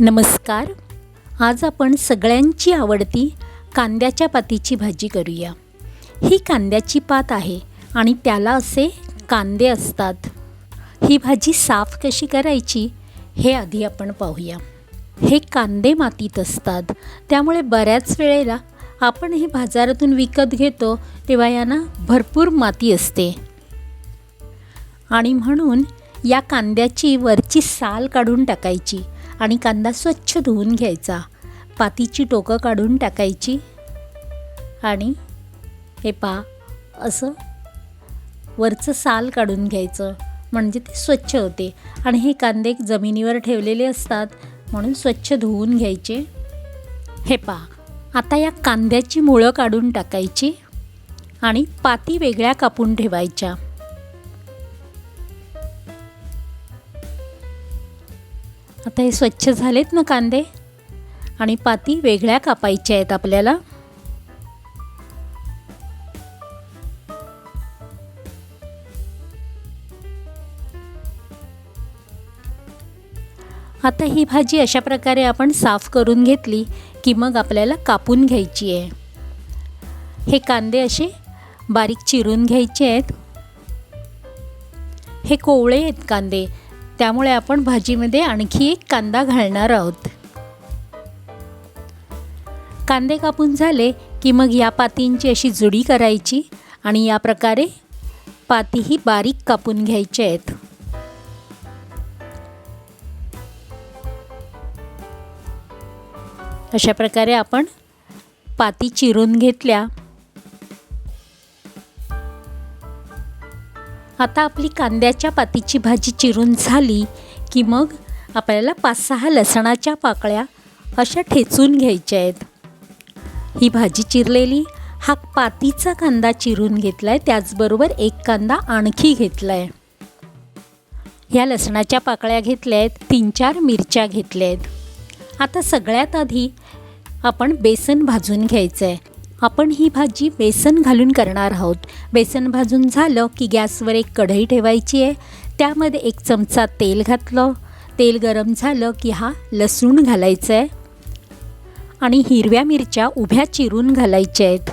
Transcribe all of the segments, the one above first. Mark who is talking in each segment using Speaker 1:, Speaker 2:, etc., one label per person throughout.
Speaker 1: नमस्कार. आज आपण सगळ्यांची आवडती कांद्याच्या पातीची भाजी करूया. ही कांद्याची पात आहे आणि त्याला असे कांदे असतात. ही भाजी साफ कशी करायची हे आधी आपण पाहूया. हे कांदे मातीत असतात. त्यामुळे बऱ्याच वेळेला आपण हे बाजारातून विकत घेतो तेव्हा यांना भरपूर माती असते. आणि म्हणून या कांद्याची वरची साल काढून टाकायची. आणि कांदा स्वच्छ धुवून घ्यायचा. पातीची टोकं काढून टाकायची. आणि हे पा असं वरचं साल काढून घ्यायचं. म्हणजे ते स्वच्छ होते. आणि हे कांदे जमिनीवर ठेवलेले असतात म्हणून स्वच्छ धुवून घ्यायचे. हे पा आता या कांद्याची मुळं काढून टाकायची आणि पाती वेगळ्या कापून ठेवायच्या. आता हे स्वच्छ झालेत ना कांदे? आणि पाती वेगळ्या कापायच्या आहेत आपल्याला. आता ही भाजी अशा प्रकारे आपण साफ करून घेतली की मग आपल्याला कापून घ्यायची आहे. हे कांदे असे बारीक चिरून घ्यायचे आहेत. हे कोवळे आहेत कांदे. त्यामुळे आपण भाजीमध्ये आणखी एक कांदा घालणार आहोत. कांदे कापून झाले की मग या पातींची अशी जुडी करायची आणि या प्रकारे पातीही बारीक कापून घ्यायचे आहेत. अशा प्रकारे आपण पाती चिरून घेतल्या. आता आपली कांद्याच्या पातीची भाजी चिरून झाली की मग आपल्याला पाच सहा लसणाच्या पाकळ्या अशा ठेचून घ्यायच्या आहेत. ही भाजी चिरलेली हा पातीचा कांदा चिरून घेतला आहे त्याचबरोबर एक कांदा आणखी घेतला आहे ह्या लसणाच्या पाकळ्या घेतल्या आहेत तीन चार मिरच्या घेतल्या आहेत. आता सगळ्यात आधी आपण बेसन भाजून घ्यायचं आहे आपण ही भाजी बेसन घालून करणार आहोत. बेसन भाजून झालं की गॅसवर एक कढई ठेवायची आहे. त्यामध्ये एक चमचा तेल घातलं. तेल गरम झालं की हा लसूण घालायचं आहे. आणि हिरव्या मिरच्या उभ्या चिरून घालायच्या आहेत.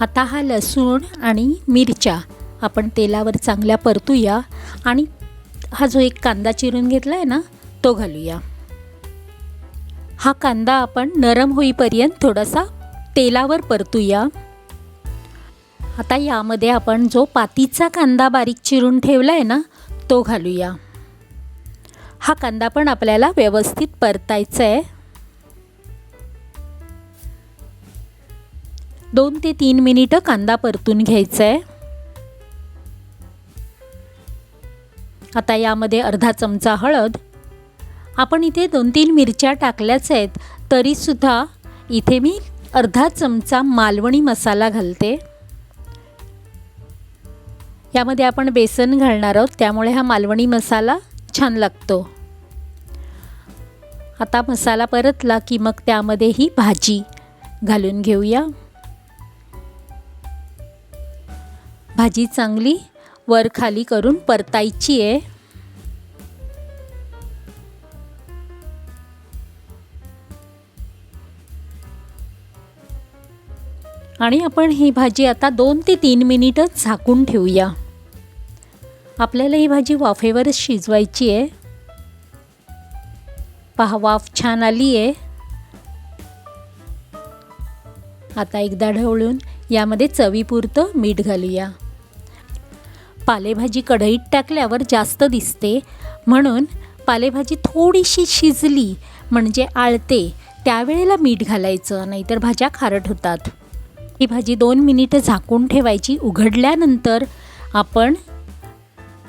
Speaker 1: आता हा लसूण आणि मिरच्या आपण तेलावर चांगल्या परतूया. आणि हा जो एक कांदा चिरून घेतला आहे ना तो घालूया. हा कांदा आपण नरम होईपर्यंत थोडासा तेलावर परतूया. आता यामध्ये आपण जो पातीचा कांदा बारीक चिरून ठेवला आहे ना तो घालूया. हा कांदा पण आपल्याला व्यवस्थित परतायचा आहे दोन ते तीन मिनिटं कांदा परतून घ्यायचा आहे आता यामध्ये अर्धा चमचा हळद आपण इथे दोन तीन मिरच्या टाकल्याच आहेत तरीसुद्धा इथे मी अर्धा चमचा मालवणी मसाला घालते. यामध्ये आपण बेसन घालणार आहोत त्यामुळे हा मालवणी मसाला छान लागतो. आता मसाला परतला की मग त्यामध्ये ही भाजी घालून घेऊया. भाजी चांगली वर खाली करून परतायची आहे. आणि आपण ही भाजी आता दोन ते तीन मिनिटच झाकून ठेवूया. आपल्याला ही भाजी वाफेवरच शिजवायची आहे. पहा वाफ छान आली आहे आता एकदा ढवळून यामध्ये चवीपुरतं मीठ घालूया. पालेभाजी कढईत टाकल्यावर जास्त दिसते. म्हणून पालेभाजी थोडीशी शिजली म्हणजे आळते त्यावेळेला मीठ घालायचं नाहीतर भाज्या खारट होतात. ही भाजी दोन मिनिटं झाकून ठेवायची. उघडल्यानंतर आपण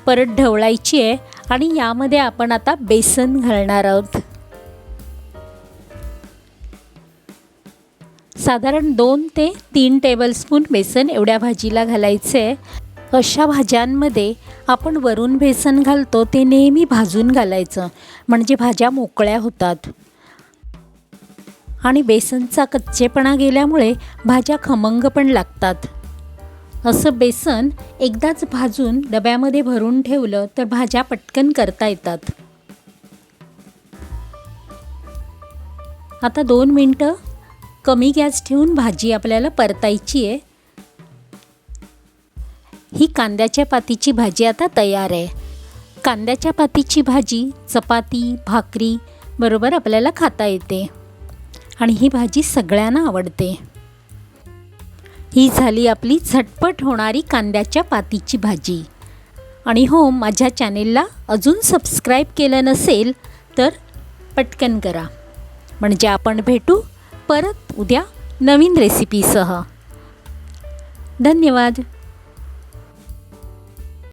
Speaker 1: परत ढवळायची आहे आणि यामध्ये आपण आता बेसन घालणार आहोत. साधारण दोन ते तीन टेबलस्पून बेसन एवढ्या भाजीला घालायचं आहे. अशा भाज्यांमध्ये आपण वरून बेसन घालतो ते नेहमी भाजून घालायचं. म्हणजे भाज्या मोकळ्या होतात. आणि बेसनचा कच्चेपणा गेल्यामुळे भाज्या खमंग पण लागतात. असं बेसन एकदाच भाजून डब्यामध्ये भरून ठेवलं तर भाज्या पटकन करता येतात. आता दोन मिनटं कमी गॅस ठेवून भाजी आपल्याला परतायची आहे. ही कांद्याच्या पातीची भाजी आता तयार आहे. कांद्याच्या पातीची भाजी चपाती भाकरी बरोबर आपल्याला खाता येते. आणि ही भाजी सगळ्यांना आवडते. ही झाली आपली झटपट होणारी कांद्याच्या पातीची भाजी. आणि हो माझ्या चॅनेलला अजून सबस्क्राईब केलं नसेल तर पटकन करा. म्हणजे आपण भेटू परत उद्या नवीन रेसिपीसह. धन्यवाद.